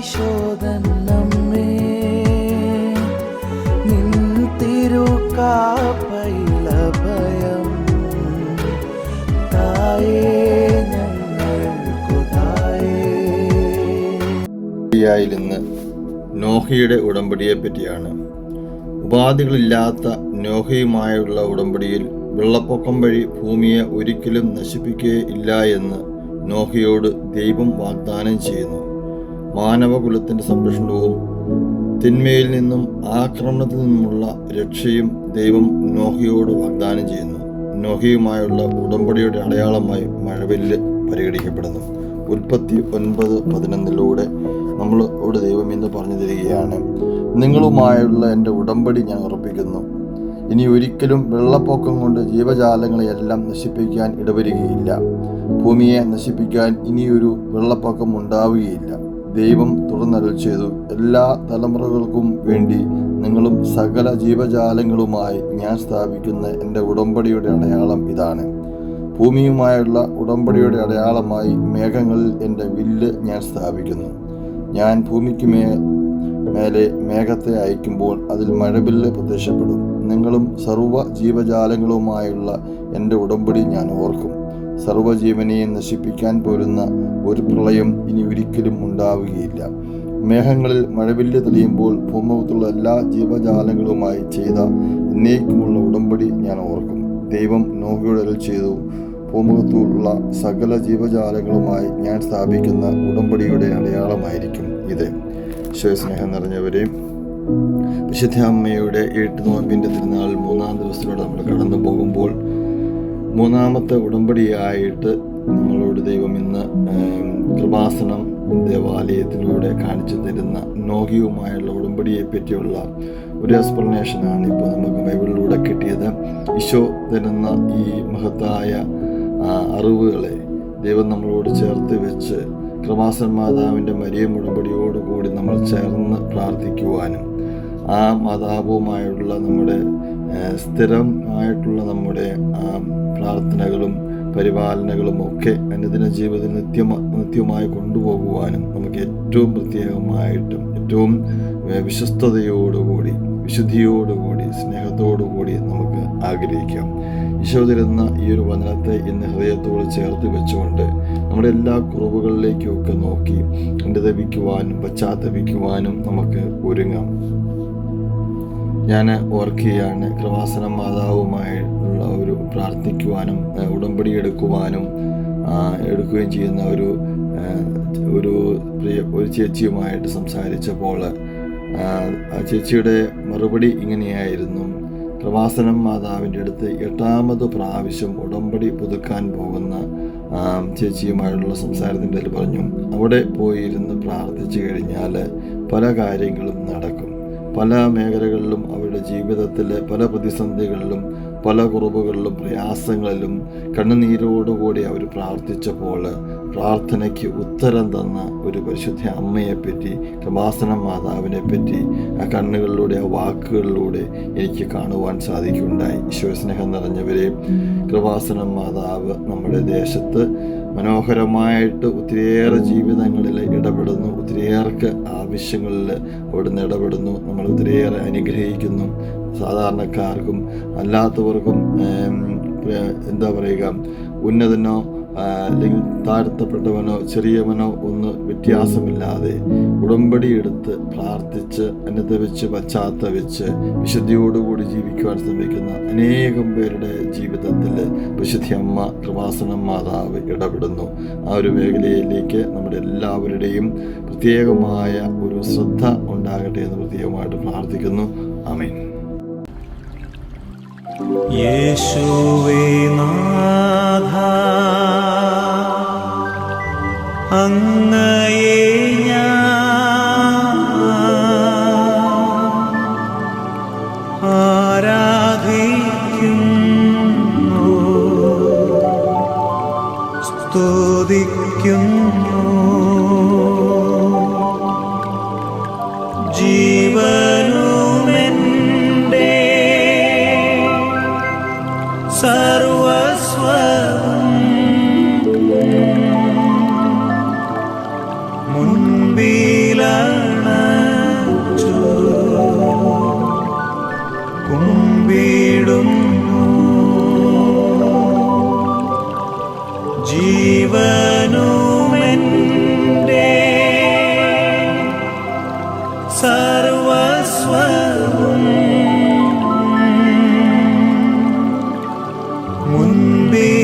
ഈശോദൻ നമ്മേ. നിൻ തിരുക്കാപ്പയിലഭയം. തായേ ഇന്ന് നോഹയുടെ ഉടമ്പടിയെ പറ്റിയാണ് ഉപാധികളില്ലാത്ത നോഹയുമായുള്ള ഉടമ്പടിയിൽ വെള്ളപ്പൊക്കം വഴി ഭൂമിയെ ഒരിക്കലും നശിപ്പിക്കുകയില്ല എന്ന് നോഹയോട് ദൈവം വാഗ്ദാനം ചെയ്യുന്നു. മാനവകുലത്തിന്റെ സംരക്ഷണവും തിന്മയിൽ നിന്നും ആക്രമണത്തിൽ നിന്നുമുള്ള രക്ഷയും ദൈവം നോഹയോട് വാഗ്ദാനം ചെയ്യുന്നു. നോഹയുമായുള്ള ഉടമ്പടിയുടെ അടയാളമായി മഴവില്ല് പരിഗണിക്കപ്പെടുന്നു. ഉൽപ്പത്തി ഒൻപത് പതിനൊന്നിലൂടെ നമ്മളോട് ദൈവം ഇന്ന് പറഞ്ഞു തരികയാണ് നിങ്ങളുമായുള്ള എന്റെ ഉടമ്പടി ഞാൻ ഉറപ്പിക്കുന്നു. ഇനി ഒരിക്കലും വെള്ളപ്പൊക്കം കൊണ്ട് ജീവജാലങ്ങളെയെല്ലാം നശിപ്പിക്കാൻ ഇടവരികയില്ല. ഭൂമിയെ നശിപ്പിക്കാൻ ഇനിയൊരു വെള്ളപ്പൊക്കം ഉണ്ടാവുകയില്ല. ദൈവം തുടർന്നരുൾ ചെയ്തു. എല്ലാ തലമുറകൾക്കും വേണ്ടി നിങ്ങളും സകല ജീവജാലങ്ങളുമായി ഞാൻ സ്ഥാപിക്കുന്ന എന്റെ ഉടമ്പടിയുടെ അടയാളം ഇതാണ്. ഭൂമിയുമായുള്ള ഉടമ്പടിയുടെ അടയാളമായി മേഘങ്ങളിൽ എന്റെ വില്ല് ഞാൻ സ്ഥാപിക്കുന്നു. ഞാൻ ഭൂമിക്ക് മേ മേലെ മേഘത്തെ അയക്കുമ്പോൾ അതിൽ മഴവില്ല് പ്രത്യക്ഷപ്പെടും. നിങ്ങളും സർവ ജീവജാലങ്ങളുമായുള്ള എന്റെ ഉടമ്പടി ഞാൻ ഓർക്കും. സർവജീവനെയും നശിപ്പിക്കാൻ പോരുന്ന ഒരു പ്രളയം ഇനി ഒരിക്കലും ഉണ്ടാവുകയില്ല. മേഘങ്ങളിൽ മഴവില്ല് തെളിയുമ്പോൾ ഭൂമുഖത്തുള്ള എല്ലാ ജീവജാലങ്ങളുമായി ചെയ്ത എന്നേക്കുമുള്ള ഉടമ്പടി ഞാൻ ഓർക്കും. ദൈവം നോഹയുടെ ചെയ്തു. ഭൂമുഖത്തുള്ള സകല ജീവജാലങ്ങളുമായി ഞാൻ സ്ഥാപിക്കുന്ന ഉടമ്പടിയുടെ അടയാളമായിരിക്കും ഇത്. സ്നേഹം നിറഞ്ഞവരെ വിശുദ്ധ അമ്മയുടെ എട്ട് നോമ്പിന്റെ തിരുനാൾ മൂന്നാം ദിവസത്തിലൂടെ നമ്മൾ കടന്നു പോകുമ്പോൾ മൂന്നാമത്തെ ഉടമ്പടിയായിട്ട് നമ്മളോട് ദൈവം ഇന്ന് കൃപാസനം ദേവാലയത്തിലൂടെ കാണിച്ചു തരുന്ന നോഹിയുമായുള്ള ഉടമ്പടിയെ പറ്റിയുള്ള ഒരു എക്സ്പ്ലനേഷനാണ് ഇപ്പോൾ നമുക്ക് ബൈബിളിലൂടെ കിട്ടിയത്. ഈശോ തരുന്ന ഈ മഹത്തായ അറിവുകളെ ദൈവം നമ്മളോട് ചേർത്ത് വെച്ച് കൃപാസൻ മാതാവിന്റെ മരിയം ഉടമ്പടിയോടുകൂടി നമ്മൾ ചേർന്ന് പ്രാർത്ഥിക്കുവാനും ആ മാതാവുമായുള്ള നമ്മുടെ ഏഹ്, സ്ഥിരമായിട്ടുള്ള നമ്മുടെ പ്രാർത്ഥനകളും പരിപാലനകളും ഒക്കെ അനുദിന ജീവിതത്തിൽ നിത്യമാ നിത്യമായി കൊണ്ടുപോകുവാനും നമുക്ക് ഏറ്റവും പ്രത്യേകമായിട്ടും ഏറ്റവും വിശ്വസ്തയോടുകൂടി വിശുദ്ധിയോടുകൂടി സ്നേഹത്തോടുകൂടി നമുക്ക് ആഗ്രഹിക്കാം. ഈശോ തരുന്ന ഈ ഒരു വചനത്തെ ഇന്ന് ഹൃദയത്തോട് ചേർത്ത് വെച്ചുകൊണ്ട് നമ്മുടെ എല്ലാ കുറവുകളിലേക്കും ഒക്കെ നോക്കി അനുദപിക്കുവാനും പശ്ചാത്തപിക്കുവാനും നമുക്ക് ഒരുങ്ങാം. ഞാൻ ഓർക്കുകയാണ് കൃപാസന മാതാവുമായുള്ള ഒരു പ്രാർത്ഥിക്കുവാനും ഉടമ്പടി എടുക്കുവാനും എടുക്കുകയും ചെയ്യുന്ന ഒരു ഒരു പ്രിയ ഒരു ചേച്ചിയുമായിട്ട് സംസാരിച്ചപ്പോൾ ആ, ചേച്ചിയുടെ മറുപടി ഇങ്ങനെയായിരുന്നു. കൃപാസനം മാതാവിന്റെ അടുത്ത് എട്ടാമത് പ്രാവശ്യം ഉടമ്പടി പുതുക്കാൻ പോകുന്ന ചേച്ചിയുമായിട്ടുള്ള സംസാരത്തിന്റെ പറഞ്ഞു അവിടെ പോയിരുന്ന് പ്രാർത്ഥിച്ചു കഴിഞ്ഞാൽ പല കാര്യങ്ങളും നടക്കും. പല മേഖലകളിലും അവരുടെ ജീവിതത്തിലെ പല പ്രതിസന്ധികളിലും പല കുറവുകളിലും പ്രയാസങ്ങളിലും കണ്ണുനീരോടുകൂടി അവർ പ്രാർത്ഥിച്ചപ്പോൾ പ്രാർത്ഥനയ്ക്ക് ഉത്തരം തന്ന ഒരു പരിശുദ്ധ അമ്മയെപ്പറ്റി കൃപാസന മാതാവിനെ പറ്റി ആ കണ്ണുകളിലൂടെ ആ വാക്കുകളിലൂടെ എനിക്ക് കാണുവാൻ സാധിക്കുകയുണ്ടായി. ഈശ്വരസ്നേഹം നിറഞ്ഞവരെ കൃപാസന മാതാവ് നമ്മുടെ ദേശത്ത് മനോഹരമായിട്ട് ഒത്തിരിയേറെ ജീവിതങ്ങളിൽ ഇടപെടുന്നു. ഒത്തിരിയേറെ ആവശ്യങ്ങളിൽ അവിടുന്ന് ഇടപെടുന്നു. നമ്മൾ ഒത്തിരിയേറെ അനുഗ്രഹിക്കുന്നു. സാധാരണക്കാർക്കും അല്ലാത്തവർക്കും എന്താ പറയുക ഉന്നതനോ അല്ലെങ്കിൽ താഴ്ത്തപ്പെട്ടവനോ ചെറിയവനോ ഒന്ന് വ്യത്യാസമില്ലാതെ ഉടമ്പടി എടുത്ത് പ്രാർത്ഥിച്ച് അനുദവിച്ച് പശ്ചാത്തപിച്ച് വിശുദ്ധിയോടുകൂടി ജീവിക്കുവാൻ ശ്രമിക്കുന്ന അനേകം പേരുടെ ജീവിതത്തിൽ വിശുദ്ധി അമ്മ കൃപാസനം മാതാവ് ഇടപെടുന്നു. ആ ഒരു മേഖലയിലേക്ക് നമ്മുടെ എല്ലാവരുടെയും പ്രത്യേകമായ ഒരു ശ്രദ്ധ ഉണ്ടാകട്ടെ എന്ന് പ്രത്യേകമായിട്ട് പ്രാർത്ഥിക്കുന്നു. അമീൻ യേശുവേ നാഥ അങ്ങയെ ഞാൻ ആരാധിക്കുന്നു സ്തുതിക്കുന്നു. be.